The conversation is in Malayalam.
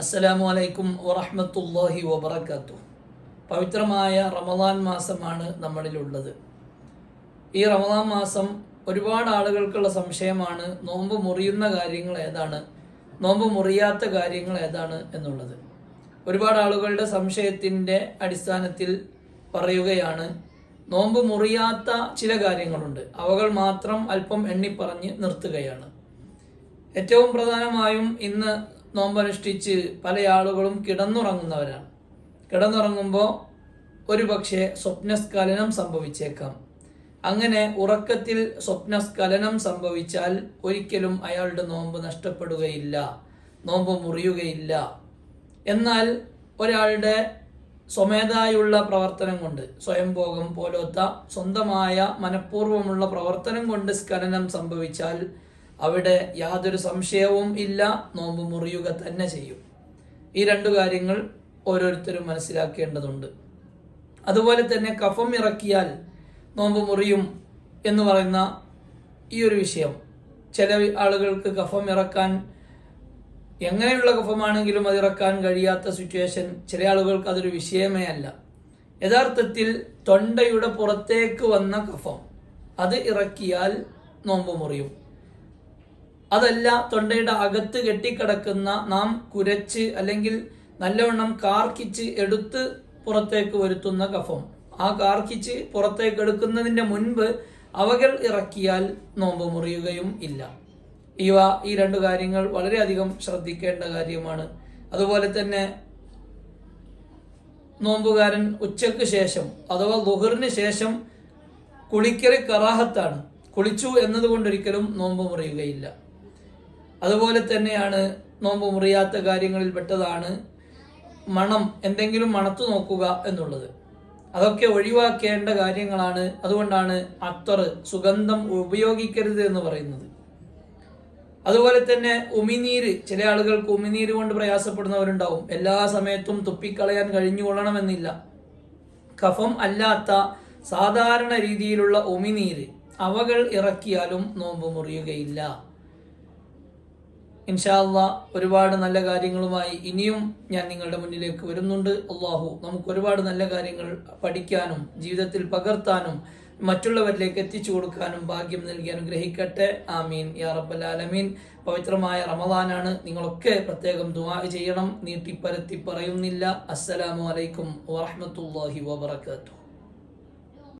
അസ്സലാമു അലൈക്കും വറഹമത്തല്ലാഹി വബറകാത്തു. പവിത്രമായ റമദാൻ മാസമാണ് നമ്മളിലുള്ളത്. ഈ റമദാൻ മാസം ഒരുപാട് ആളുകൾക്കുള്ള സംശയമാണ് നോമ്പ് മുറിയുന്ന കാര്യങ്ങൾ ഏതാണ് നോമ്പ് മുറിയാത്ത കാര്യങ്ങൾ ഏതാണ് എന്നുള്ളത്. ഒരുപാട് ആളുകളുടെ സംശയത്തിന്റെ അടിസ്ഥാനത്തിൽ പറയുകയാണ് നോമ്പ് മുറിയാത്ത ചില കാര്യങ്ങളുണ്ട് അവകൾ മാത്രം അല്പം എണ്ണിപ്പറഞ്ഞ് നിർത്തുകയാണ്. ഏറ്റവും പ്രധാനമായും ഇന്ന് നോമ്പനുഷ്ഠിച്ച് പല ആളുകളും കിടന്നുറങ്ങുന്നവരാണ്. കിടന്നുറങ്ങുമ്പോൾ ഒരു പക്ഷേ സ്വപ്നസ്ഖലനം സംഭവിച്ചേക്കാം. അങ്ങനെ ഉറക്കത്തിൽ സ്വപ്നസ്കലനം സംഭവിച്ചാൽ ഒരിക്കലും അയാളുടെ നോമ്പ് നഷ്ടപ്പെടുകയില്ല നോമ്പ് മുറിയുകയില്ല. എന്നാൽ ഒരാളുടെ സ്വമേധായുള്ള പ്രവർത്തനം കൊണ്ട് സ്വയംഭോഗം പോലത്തെ സ്വന്തമായ മനഃപൂർവമുള്ള പ്രവർത്തനം കൊണ്ട് സ്കലനം സംഭവിച്ചാൽ അവിടെ യാതൊരു സംശയവും ഇല്ല. നോമ്പ് മുറിയുക തന്നെ ചെയ്യും. ഈ രണ്ടു കാര്യങ്ങൾ ഓരോരുത്തരും മനസ്സിലാക്കേണ്ടതുണ്ട്. അതുപോലെ തന്നെ കഫം ഇറക്കിയാൽ നോമ്പ് മുറിയും എന്ന് പറയുന്ന ഈ ഒരു വിഷയം. ചില ആളുകൾക്ക് കഫം ഇറക്കാൻ എങ്ങനെയുള്ള കഫമാണെങ്കിലും അത് ഇറക്കാൻ കഴിയാത്ത സിറ്റുവേഷൻ ചില ആളുകൾക്ക് അതൊരു വിഷയമേ അല്ല. യഥാർത്ഥത്തിൽ തൊണ്ടയുടെ പുറത്തേക്ക് വന്ന കഫം അത് ഇറക്കിയാൽ നോമ്പ് മുറിയും. അതല്ല തൊണ്ടയുടെ അകത്ത് കെട്ടിക്കിടക്കുന്ന നാം കുരച്ച് അല്ലെങ്കിൽ നല്ലവണ്ണം കാർക്കിച്ച് എടുത്ത് പുറത്തേക്ക് വരുത്തുന്ന കഫം. ആ കാർക്കിച്ച് പുറത്തേക്ക് എടുക്കുന്നതിന്റെ മുൻപ് അവകൾ ഇറക്കിയാൽ നോമ്പ് മുറിയുകയും ഇല്ല. ഇവ ഈ രണ്ട് കാര്യങ്ങൾ വളരെയധികം ശ്രദ്ധിക്കേണ്ട കാര്യമാണ്. അതുപോലെ തന്നെ നോമ്പുകാരൻ ഉച്ചയ്ക്ക് ശേഷം അഥവാ ദുഹറിന് ശേഷം കുളിക്കൽ കറാഹത്താണ്. കുളിച്ചു എന്നതുകൊണ്ടൊരിക്കലും നോമ്പ് മുറിയുകയില്ല. അതുപോലെ തന്നെയാണ് നോമ്പ് മുറിയാത്ത കാര്യങ്ങളിൽ പെട്ടതാണ് മണം എന്തെങ്കിലും മണത്തു നോക്കുക എന്നുള്ളത്. അതൊക്കെ ഒഴിവാക്കേണ്ട കാര്യങ്ങളാണ്. അതുകൊണ്ടാണ് അത്തർ സുഗന്ധം ഉപയോഗിക്കരുത് എന്ന് പറയുന്നത്. അതുപോലെ തന്നെ ഉമിനീര് ചില ആളുകൾക്ക് ഉമിനീര് കൊണ്ട് പ്രയാസപ്പെടുന്നവരുണ്ടാവും. എല്ലാ സമയത്തും തുപ്പിക്കളയാൻ കഴിഞ്ഞുകൊള്ളണമെന്നില്ല. കഫം അല്ലാത്ത സാധാരണ രീതിയിലുള്ള ഉമിനീര് അവകൾ ഇറക്കിയാലും നോമ്പ് മുറിയുകയില്ല. ഇൻഷാല്ല ഒരുപാട് നല്ല കാര്യങ്ങളുമായി ഇനിയും ഞാൻ നിങ്ങളുടെ മുന്നിലേക്ക് വരുന്നുണ്ട്. അള്ളാഹു നമുക്ക് ഒരുപാട് നല്ല കാര്യങ്ങൾ പഠിക്കാനും ജീവിതത്തിൽ പകർത്താനും മറ്റുള്ളവരിലേക്ക് എത്തിച്ചു കൊടുക്കാനും ഭാഗ്യം നൽകി അനുഗ്രഹിക്കട്ടെ. ആമീൻ. യാ റബ്ബൽ ആലമീൻ. പവിത്രമായ റമദാനാണ്. നിങ്ങളൊക്കെ പ്രത്യേകം ദുവാ ചെയ്യണം. നീട്ടിപ്പരത്തി പറയുന്നില്ല. അസ്സലാമു അലൈക്കും വറഹ്മത്തുള്ളാഹി വബറകാതുഹു.